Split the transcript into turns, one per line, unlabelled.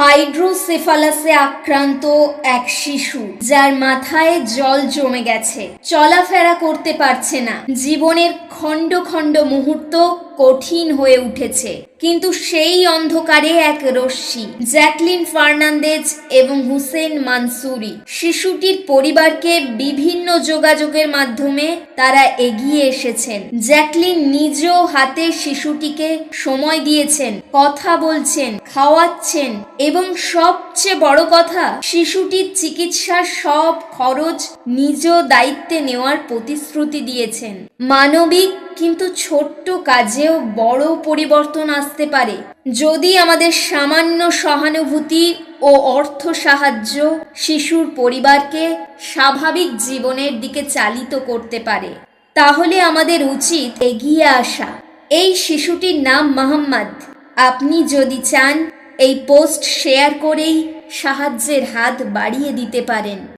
হাইড্রোসেফালাসে আক্রান্ত এক শিশু, যার মাথায় জল জমে গেছে। চলাফেরা করতে পারছে না। জীবনের খণ্ড খণ্ড মুহূর্ত কঠিন হয়ে উঠেছে। কিন্তু সেই অন্ধকারে এক রশ্মি, জ্যাকলিন ফার্নান্দেজ এবং হুসেন মানসুরি, শিশুটির পরিবারকে বিভিন্ন যোগাযোগের মাধ্যমে তারা এগিয়ে এসেছেন। জ্যাকলিন নিজেও হাতে শিশুটিকে সময় দিয়েছেন, কথা বলছেন, খাওয়াচ্ছেন এবং সবচেয়ে বড় কথা, শিশুটির চিকিৎসার সব খরচ নিজ দায়িত্বে নেওয়ার প্রতিশ্রুতি দিয়েছেন। মানবিক কিন্তু ছোট্ট কাজেও বড় পরিবর্তন আসতে পারে। যদি আমাদের সামান্য সহানুভূতি ও অর্থ সাহায্য শিশুর পরিবারকে স্বাভাবিক জীবনের দিকে চালিত করতে পারে, তাহলে আমাদের উচিত এগিয়ে আসা। এই শিশুটির নাম মোহাম্মদ। আপনি যদি চান, এই পোস্ট শেয়ার করেই সাহায্যের হাত বাড়িয়ে দিতে পারেন।